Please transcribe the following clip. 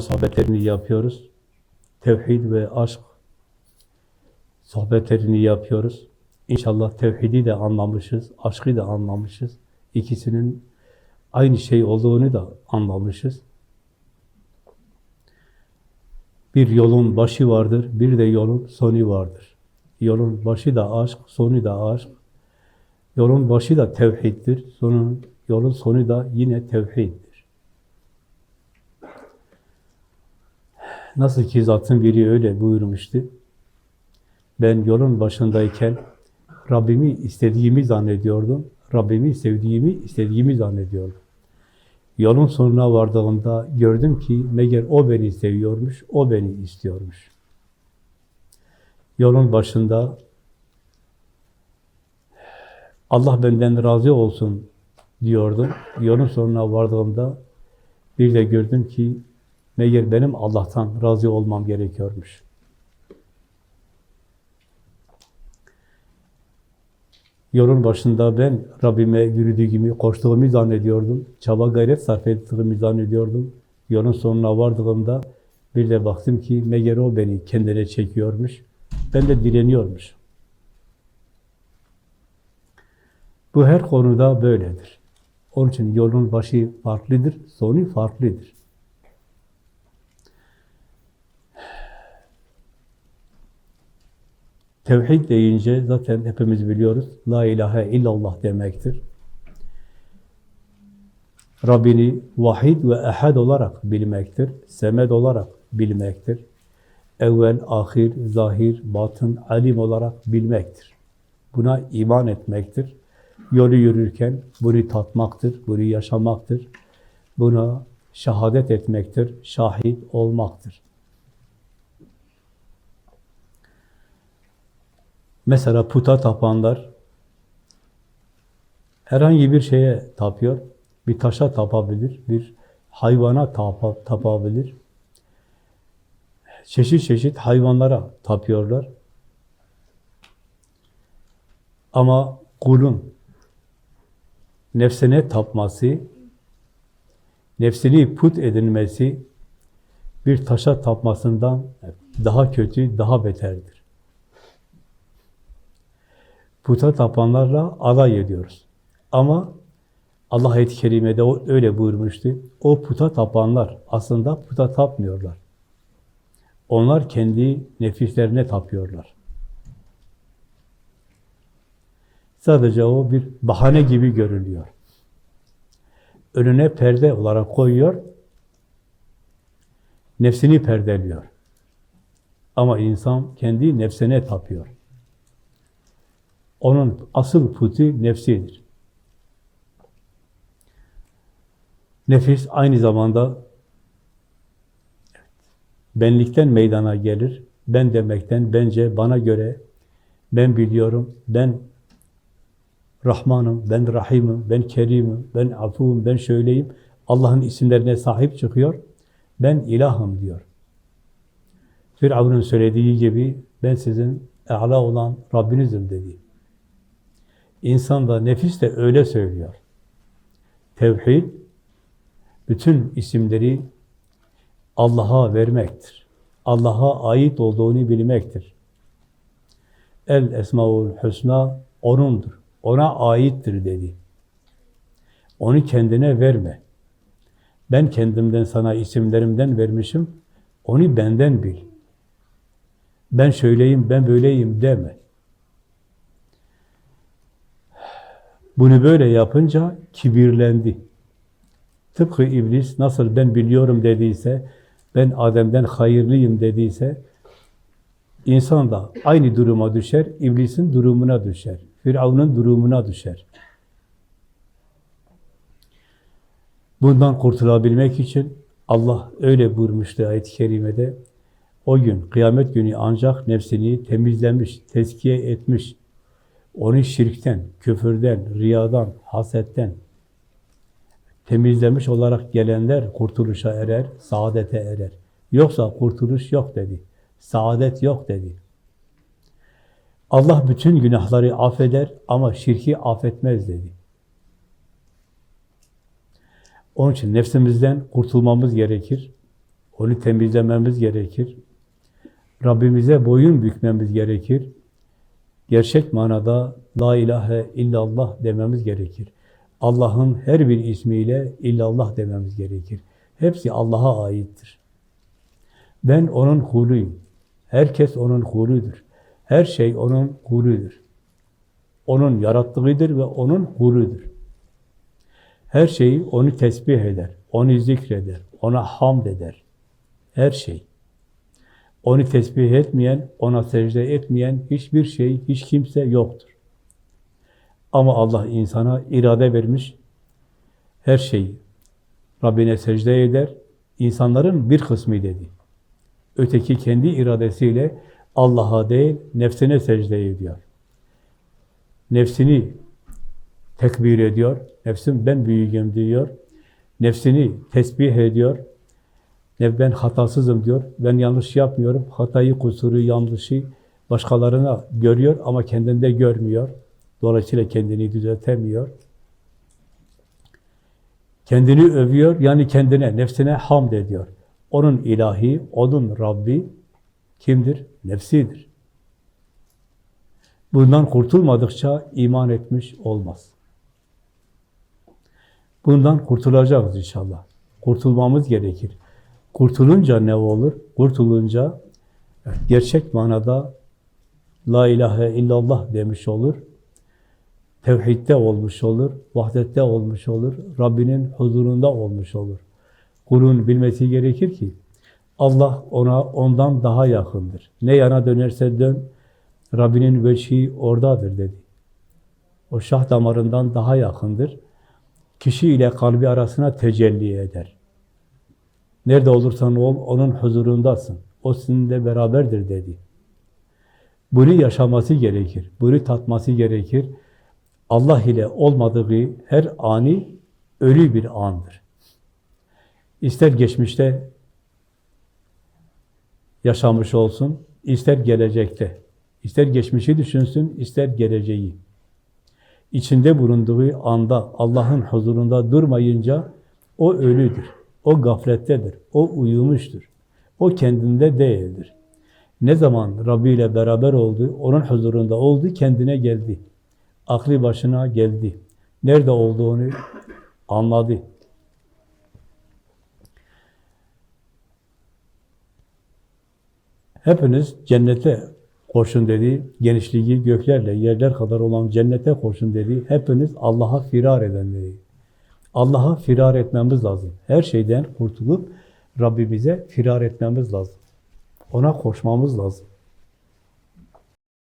sohbetlerini yapıyoruz. Tevhid ve aşk sohbetlerini yapıyoruz. İnşallah tevhidi de anlamışız, aşkı da anlamışız. İkisinin aynı şey olduğunu da anlamışız. Bir yolun başı vardır, bir de yolun sonu vardır. Yolun başı da aşk, sonu da aşk. Yolun başı da tevhiddir, sonun, yolun sonu da yine tevhiddir. Nasıl ki zatın biri öyle buyurmuştu. Ben yolun başındayken Rabbimi istediğimi zannediyordum. Rabbimi sevdiğimi, istediğimi zannediyordum. Yolun sonuna vardığımda gördüm ki meğer o beni seviyormuş, o beni istiyormuş. Yolun başında Allah benden razı olsun diyordum. Yolun sonuna vardığımda bir de gördüm ki meğer benim Allah'tan razı olmam gerekiyormuş. Yolun başında ben Rabbime yürüdüğümü, koştuğumu zannediyordum. Çaba gayret sarf ettiğimi zannediyordum. Yolun sonuna vardığımda bir de baktım ki meğer o beni kendine çekiyormuş. Ben de direniyormuş. Bu her konuda böyledir. Onun için yolun başı farklıdır, sonu farklıdır. Tevhid deyince zaten hepimiz biliyoruz. La ilahe illallah demektir. Rabbini vahid ve ehad olarak bilmektir. Semed olarak bilmektir. Evvel, ahir, zahir, batın, alim olarak bilmektir. Buna iman etmektir. Yolu yürürken bunu tatmaktır, bunu yaşamaktır. Buna şehadet etmektir, şahit olmaktır. Mesela puta tapanlar herhangi bir şeye tapıyor. Bir taşa tapabilir, bir hayvana tapa, tapabilir. Çeşit çeşit hayvanlara tapıyorlar. Ama kulun nefsine tapması, nefsini put edinmesi bir taşa tapmasından daha kötü, daha beterdir. Puta tapanlarla alay ediyoruz. Ama Allah ayet-i kerimede öyle buyurmuştu. O puta tapanlar aslında puta tapmıyorlar. Onlar kendi nefislerine tapıyorlar. Sadece o bir bahane gibi görülüyor. Önüne perde olarak koyuyor, nefsini perdeliyor. Ama insan kendi nefsine tapıyor. Onun asıl putu nefsidir. Nefis aynı zamanda benlikten meydana gelir. Ben demekten, bence, bana göre, ben biliyorum, ben Rahmanım, ben Rahim'im, ben Kerim'im, ben Afuv'um, ben şöyleyim. Allah'ın isimlerine sahip çıkıyor. Ben ilahım diyor. Firavun'un söylediği gibi ben sizin e'la olan Rabbinizim dedi. İnsan da, nefis de öyle söylüyor. Tevhid, bütün isimleri Allah'a vermektir. Allah'a ait olduğunu bilmektir. El Esmaül Hüsna O'nundur. Ona aittir dedi. Onu kendine verme. Ben kendimden sana isimlerimden vermişim. Onu benden bil. Ben şöyleyim, ben böyleyim deme. Bunu böyle yapınca kibirlendi. Tıpkı iblis nasıl ben biliyorum dediyse, ben Adem'den hayırlıyım dediyse, insan da aynı duruma düşer, iblisin durumuna düşer. Firavun'un durumuna düşer. Bundan kurtulabilmek için Allah öyle buyurmuştu ayet-i kerimede. O gün, kıyamet günü ancak nefsini temizlemiş, tezkiye etmiş, onu şirkten, küfürden, riyadan, hasetten temizlemiş olarak gelenler kurtuluşa erer, saadete erer. Yoksa kurtuluş yok dedi. Saadet yok dedi. Allah bütün günahları affeder ama şirki affetmez dedi. Onun için nefsimizden kurtulmamız gerekir. Onu temizlememiz gerekir. Rabbimize boyun bükmemiz gerekir. Gerçek manada La ilahe illallah dememiz gerekir. Allah'ın her bir ismiyle illallah dememiz gerekir. Hepsi Allah'a aittir. Ben onun kuluyum. Herkes onun kuludur. Her şey onun kuludur. Onun yarattığıdır ve onun kuludur. Her şeyi onu tesbih eder, onu zikreder, ona hamd eder. Her şey. Onu tesbih etmeyen, ona secde etmeyen hiçbir şey, hiç kimse yoktur. Ama Allah insana irade vermiş, her şeyi Rabbine secde eder, insanların bir kısmı dedi. Öteki kendi iradesiyle Allah'a değil, nefsine secde ediyor. Nefsini tekbir ediyor, nefsim ben büyüğüm diyor, nefsini tesbih ediyor, ne ben hatasızım diyor, ben yanlış yapmıyorum, hatayı, kusuru, yanlışı başkalarına görüyor ama kendinde görmüyor. Dolayısıyla kendini düzeltemiyor. Kendini övüyor, yani kendine, nefsine hamd ediyor. Onun ilahi, onun Rabbi kimdir? Nefsidir. Bundan kurtulmadıkça iman etmiş olmaz. Bundan kurtulacağız inşallah. Kurtulmamız gerekir. Kurtulunca ne olur? Kurtulunca gerçek manada La ilahe illallah demiş olur. Tevhidde olmuş olur, vahdette olmuş olur, Rabbinin huzurunda olmuş olur. Kulun bilmesi gerekir ki Allah ona ondan daha yakındır. Ne yana dönerse dön, Rabbinin veçhi oradadır dedi. O şah damarından daha yakındır. Kişi ile kalbi arasına tecelli eder. Nerede olursan ol, onun huzurundasın. O sizinle beraberdir dedi. Bunu yaşaması gerekir. Bunu tatması gerekir. Allah ile olmadığı her ani ölü bir andır. İster geçmişte yaşamış olsun, ister gelecekte. İster geçmişi düşünsün, ister geleceği. İçinde bulunduğu anda Allah'ın huzurunda durmayınca o ölüdür. O gaflettedir. O uyumuştur. O kendinde değildir. Ne zaman Rabbi ile beraber oldu, onun huzurunda oldu, kendine geldi. Aklı başına geldi. Nerede olduğunu anladı. Hepiniz cennete koşun dedi. Genişliği göklerle, yerler kadar olan cennete koşun dedi. Hepiniz Allah'a firar eden dedi. Allah'a firar etmemiz lazım. Her şeyden kurtulup Rabbimize firar etmemiz lazım. Ona koşmamız lazım.